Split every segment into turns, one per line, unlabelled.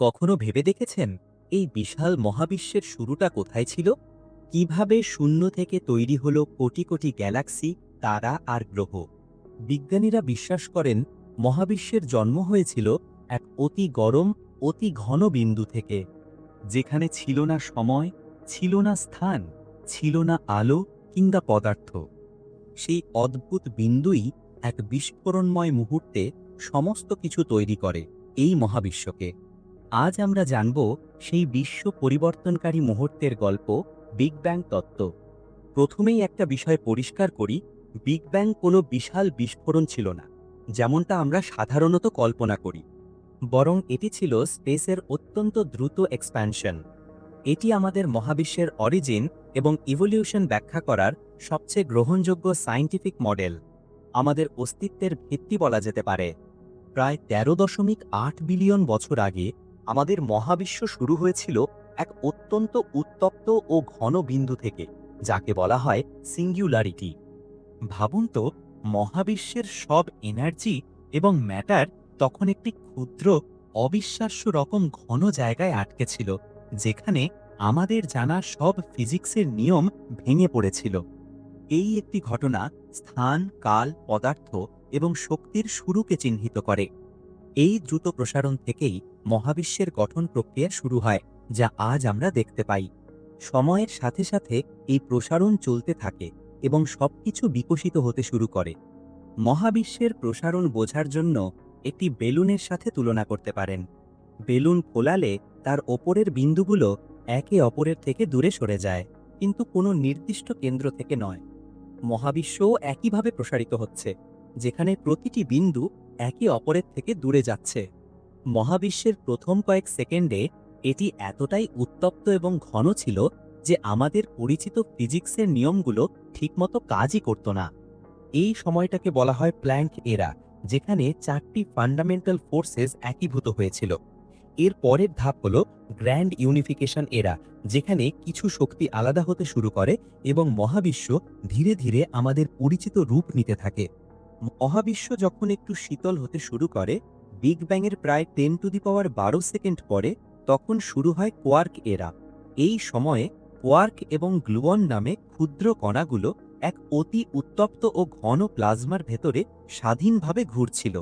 কখনো ভেবে দেখেছেন এই বিশাল মহাবিশ্বের শুরুটা কোথায় ছিল? কীভাবে শূন্য থেকে তৈরি হল কোটি কোটি গ্যালাক্সি, তারা আর গ্রহ? বিজ্ঞানীরা বিশ্বাস করেন, মহাবিশ্বের জন্ম হয়েছিল এক অতি গরম, অতি ঘন বিন্দু থেকে। যেখানে ছিল না সময়, ছিল না স্থান, ছিল না আলো কিংবা পদার্থ। সেই অদ্ভুত বিন্দুই এক বিস্ফোরণময় মুহূর্তে সমস্ত কিছু তৈরি করে এই মহাবিশ্বকে। আজ আমরা জানব সেই বিশ্ব পরিবর্তনকারী মুহূর্তের গল্প, বিগ ব্যাং তত্ত্ব। প্রথমেই একটা বিষয় পরিষ্কার করি, বিগ ব্যাং কোনো বিশাল বিস্ফোরণ ছিল না, যেমনটা আমরা সাধারণত কল্পনা করি। বরং এটি ছিল স্পেসের অত্যন্ত দ্রুত এক্সপ্যানশন এটি আমাদের মহাবিশ্বের অরিজিন এবং ইভলিউশন ব্যাখ্যা করার সবচেয়ে গ্রহণযোগ্য সায়েন্টিফিক মডেল আমাদের অস্তিত্বের ভিত্তি বলা যেতে পারে। প্রায় তেরো দশমিক আট বিলিয়ন বছর আগে আমাদের মহাবিশ্ব শুরু হয়েছিল এক অত্যন্ত উত্তপ্ত ও ঘন বিন্দু থেকে, যাকে বলা হয় সিঙ্গুলারিটি। ভাবুন তো, মহাবিশ্বের সব এনার্জি এবং ম্যাটার তখন একটি ক্ষুদ্র, অবিশ্বাস্য রকম ঘন জায়গায় আটকে ছিল, যেখানে আমাদের জানা সব ফিজিক্সের নিয়ম ভেঙে পড়েছিল। এই একটি ঘটনা স্থান, কাল, পদার্থ এবং শক্তির শুরুকে চিহ্নিত করে। এই দ্রুত প্রসারণ থেকেই মহাবিশ্বের গঠন প্রক্রিয়া শুরু হয়, যা আজ আমরা দেখতে পাই। সময়ের সাথে সাথে এই প্রসারণ চলতে থাকে এবং সবকিছু বিকশিত হতে শুরু করে। মহাবিশ্বের প্রসারণ বোঝার জন্য একটি বেলুনের সাথে তুলনা করতে পারেন। বেলুন ফোলালে তার ওপরের বিন্দুগুলো একে অপরের থেকে দূরে সরে যায়, কিন্তু কোনো নির্দিষ্ট কেন্দ্র থেকে নয়। মহাবিশ্বও একইভাবে প্রসারিত হচ্ছে, যেখানে প্রতিটি বিন্দু একে অপরের থেকে দূরে যাচ্ছে। মহাবিশ্বের প্রথম কয়েক সেকেন্ডে এটি এতটাই উত্তপ্ত এবং ঘন ছিল যে আমাদের পরিচিত ফিজিক্সের নিয়মগুলো ঠিকমতো কাজই করত না। এই সময়টাকে বলা হয় প্ল্যাঙ্ক এরা, যেখানে চারটি ফান্ডামেন্টাল ফোর্সেস একীভূত হয়েছিল। এর পরের ধাপ হল গ্র্যান্ড ইউনিফিকেশন এরা, যেখানে কিছু শক্তি আলাদা হতে শুরু করে এবং মহাবিশ্ব ধীরে ধীরে আমাদের পরিচিত রূপ নিতে থাকে। মহাবিশ্ব যখন একটু শীতল হতে শুরু করে বিগ ব্যাংয়ের প্রায় টেন টু দি পাওয়ার বারো সেকেন্ড পরে তখন শুরু হয় কোয়ার্ক এরা এই সময়ে কোয়ার্ক এবং গ্লুয়ন নামে ক্ষুদ্র কণাগুলো এক অতি উত্তপ্ত ও ঘন প্লাজমার ভেতরে স্বাধীনভাবে ঘুরছিল।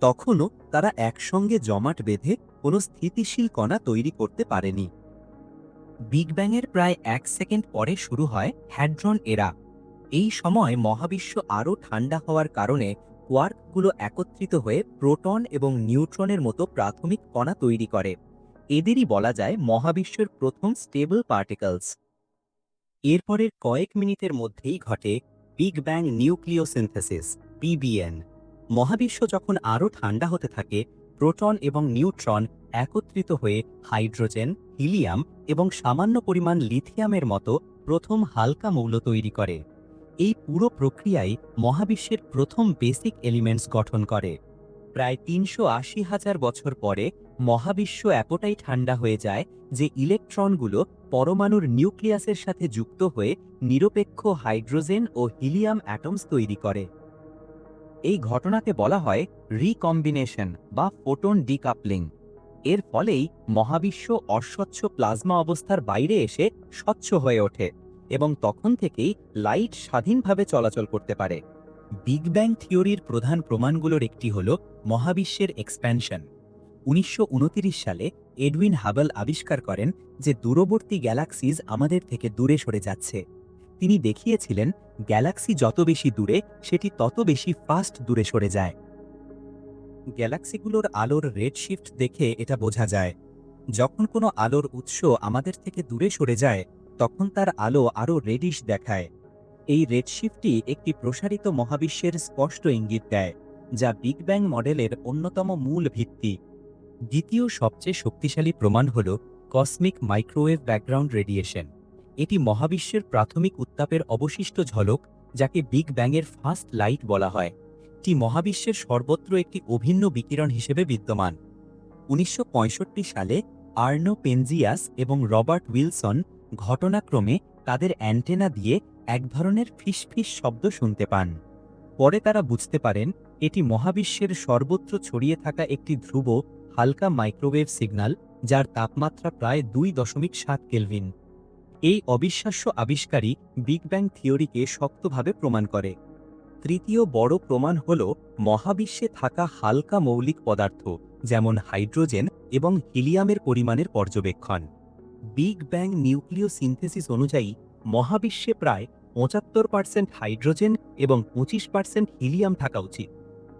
তখনও তারা একসঙ্গে জমাট বেঁধে কোনো স্থিতিশীল কণা তৈরি করতে পারেনি। বিগ ব্যাংয়ের প্রায় এক সেকেন্ড পরে শুরু হয় হ্যাড্রন এরা এই সময় মহাবিশ্ব আরও ঠান্ডা হওয়ার কারণে কোয়ার্কগুলো একত্রিত হয়ে প্রোটন এবং নিউট্রনের মতো প্রাথমিক কণা তৈরি করে। এদেরই বলা যায় মহাবিশ্বের প্রথম স্টেবল পার্টিকলস। এরপরের কয়েক মিনিটের মধ্যেই ঘটে বিগ ব্যাং নিউক্লিওসিনথেসিস পিবিএন মহাবিশ্ব যখন আরও ঠান্ডা হতে থাকে, প্রোটন এবং নিউট্রন একত্রিত হয়ে হাইড্রোজেন, হিলিয়াম এবং সামান্য পরিমাণ লিথিয়ামের মতো প্রথম হালকা মৌল তৈরি করে। এই পুরো প্রক্রিয়াই মহাবিশ্বের প্রথম বেসিক এলিমেন্টস গঠন করে। প্রায় তিনশো আশি হাজার বছর পরে মহাবিশ্ব এতটাই ঠান্ডা হয়ে যায় যে ইলেকট্রনগুলো পরমাণুর নিউক্লিয়াসের সাথে যুক্ত হয়ে নিরপেক্ষ হাইড্রোজেন ও হিলিয়াম অ্যাটমস তৈরি করে। এই ঘটনাকে বলা হয় রিকম্বিনেশন বা ফোটন ডিকাপলিং। এর ফলেই মহাবিশ্ব অস্বচ্ছ প্লাজমা অবস্থার বাইরে এসে স্বচ্ছ হয়ে ওঠে। এবং তখন থেকেই লাইট স্বাধীনভাবে চলাচল করতে পারে। বিগ ব্যাং থিওরির প্রধান প্রমাণগুলোর একটি হল মহাবিশ্বের এক্সপ্যানশন উনিশশো উনত্রিশ সালে এডউইন হাবল আবিষ্কার করেন যে দূরবর্তী গ্যালাক্সিজ আমাদের থেকে দূরে সরে যাচ্ছে। তিনি দেখিয়েছিলেন, গ্যালাক্সি যত বেশি দূরে, সেটি তত বেশি ফাস্ট দূরে সরে যায়। গ্যালাক্সিগুলোর আলোর রেড শিফট দেখে এটা বোঝা যায়। যখন কোনো আলোর উৎস আমাদের থেকে দূরে সরে যায় তখন তার আলো আরও রেডিশ দেখায়। এই রেডশিফটি একটি প্রসারিত মহাবিশ্বের স্পষ্ট ইঙ্গিত দেয়, যা বিগ ব্যাং মডেলের অন্যতম মূল ভিত্তি। দ্বিতীয় সবচেয়ে শক্তিশালী প্রমাণ হল কসমিক মাইক্রোওয়েভ ব্যাকগ্রাউন্ড রেডিয়েশন এটি মহাবিশ্বের প্রাথমিক উত্তাপের অবশিষ্ট ঝলক, যাকে বিগ ব্যাংয়ের ফার্স্ট লাইট বলা হয়। এটি মহাবিশ্বের সর্বত্র একটি অভিন্ন বিকিরণ হিসেবে বিদ্যমান। উনিশশো পঁয়ষট্টি সালে আর্নো পেনজিয়াস এবং রবার্ট উইলসন ঘটনাক্রমে তাদের অ্যান্টেনা দিয়ে এক ধরনের ফিসফিস শব্দ শুনতে পান। পরে তারা বুঝতে পারেন, এটি মহাবিশ্বের সর্বত্র ছড়িয়ে থাকা একটি ধ্রুব, হালকা মাইক্রোওয়েভ সিগন্যাল, যার তাপমাত্রা প্রায় দুই দশমিক সাত কেলভিন। এই অবিশ্বাস্য আবিষ্কারই বিগ ব্যাং থিওরিকে শক্তভাবে প্রমাণ করে। তৃতীয় বড় প্রমাণ হল মহাবিশ্বে থাকা হালকা মৌলিক পদার্থ, যেমন হাইড্রোজেন এবং হিলিয়ামের পরিমাণের পর্যবেক্ষণ। বিগ ব্যাং নিউক্লিয় সিনথেসিস অনুযায়ী, মহাবিশ্বে প্রায় পঁচাত্তর পার্সেন্ট হাইড্রোজেন এবং পঁচিশ পার্সেন্ট হিলিয়াম থাকা উচিত।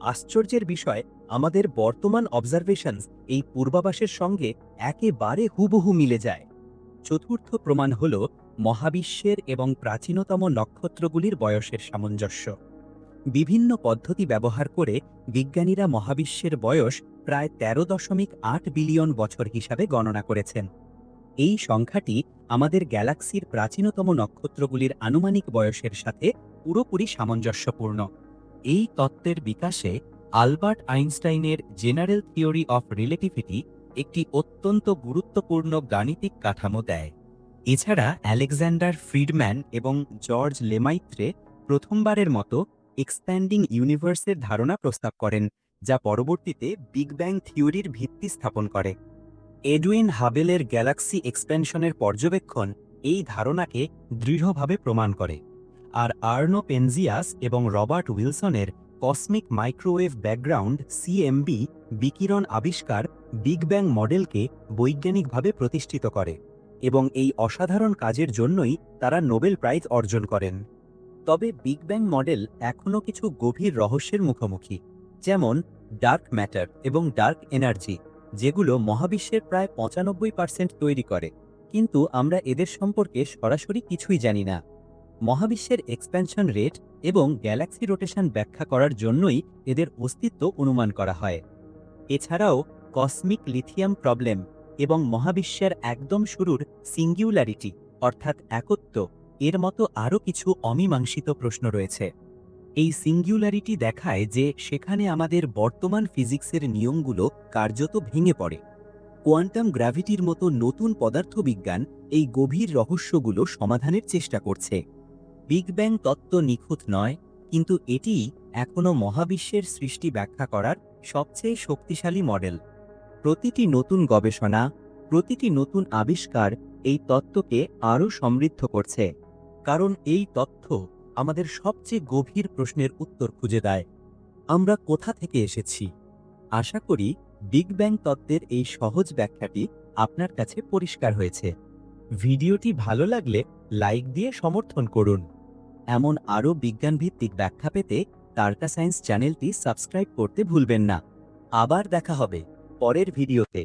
আশ্চর্যের বিষয়, আমাদের বর্তমান অবজারভেশনস এই পূর্বাভাসের সঙ্গে একেবারে হুবহু মিলে যায়। চতুর্থ প্রমাণ হল মহাবিশ্বের এবং প্রাচীনতম নক্ষত্রগুলির বয়সের সামঞ্জস্য। বিভিন্ন পদ্ধতি ব্যবহার করে বিজ্ঞানীরা মহাবিশ্বের বয়স প্রায় তেরো দশমিক আট বিলিয়ন বছর হিসাবে গণনা করেছেন। এই সংখ্যাটি আমাদের গ্যালাক্সির প্রাচীনতম নক্ষত্রগুলির আনুমানিক বয়সের সাথে পুরোপুরি সামঞ্জস্যপূর্ণ। এই তত্ত্বের বিকাশে আলবার্ট আইনস্টাইনের জেনারেল থিওরি অফ রিলেটিভিটি একটি অত্যন্ত গুরুত্বপূর্ণ গাণিতিক কাঠামো দেয়। এছাড়া আলেকজান্ডার ফ্রিডম্যান এবং জর্জ লেমাইত্রে প্রথমবারের মতো এক্সপ্যান্ডিং ইউনিভার্সের ধারণা প্রস্তাব করেন, যা পরবর্তীতে বিগ ব্যাং থিওরির ভিত্তি স্থাপন করে। এডুইন হাবেলের গ্যালাক্সি এক্সপেনশনের পর্যবেক্ষণ এই ধারণাকে দৃঢ়ভাবে প্রমাণ করে। আর আর্নো পেনজিয়াস এবং রবার্ট উইলসনের কসমিক মাইক্রোওয়েভ ব্যাকগ্রাউন্ড সিএমবি বিকিরণ আবিষ্কার বিগ ব্যাং মডেলকে বৈজ্ঞানিকভাবে প্রতিষ্ঠিত করে এবং এই অসাধারণ কাজের জন্যই তারা নোবেল প্রাইজ অর্জন করেন। তবে বিগ ব্যাং মডেল এখনও কিছু গভীর রহস্যের মুখোমুখি, যেমন ডার্ক ম্যাটার এবং ডার্ক এনার্জি। যেগুলো মহাবিশ্বের প্রায় পঁচানব্বই পার্সেন্ট তৈরি করে। কিন্তু আমরা এদের সম্পর্কে সরাসরি কিছুই জানি না। মহাবিশ্বের এক্সপ্যানশন রেট এবং গ্যালাক্সি রোটেশন ব্যাখ্যা করার জন্যই এদের অস্তিত্ব অনুমান করা হয়। এছাড়াও কসমিক লিথিয়াম প্রবলেম এবং মহাবিশ্বের একদম শুরুর সিঙ্গুলারিটি অর্থাৎ একত্ব, এর মতো আরও কিছু অমীমাংসিত প্রশ্ন রয়েছে। এই সিঙ্গুলারিটি দেখায় যে সেখানে আমাদের বর্তমান ফিজিক্সের নিয়মগুলো কার্যত ভেঙে পড়ে। কোয়ান্টাম গ্র্যাভিটির মতো নতুন পদার্থবিজ্ঞান এই গভীর রহস্যগুলো সমাধানের চেষ্টা করছে। বিগ ব্যাং তত্ত্ব নিখুঁত নয়, কিন্তু এটিই এখনও মহাবিশ্বের সৃষ্টি ব্যাখ্যা করার সবচেয়ে শক্তিশালী মডেল প্রতিটি নতুন গবেষণা, প্রতিটি নতুন আবিষ্কার এই তত্ত্বকে আরও সমৃদ্ধ করছে। কারণ এই তথ্য আমাদের সবচেয়ে গভীর প্রশ্নের উত্তর খুঁজে দেয়। আমরা কোথা থেকে এসেছি? আশা করি বিগ ব্যাং তত্ত্বের এই সহজ ব্যাখ্যাটি আপনার কাছে পরিষ্কার হয়েছে। ভিডিওটি ভালো লাগলে লাইক দিয়ে সমর্থন করুন। এমন আরও বিজ্ঞানভিত্তিক ব্যাখ্যা পেতে তারকা সায়েন্স চ্যানেলটি সাবস্ক্রাইব করতে ভুলবেন না। আবার দেখা হবে পরের ভিডিওতে।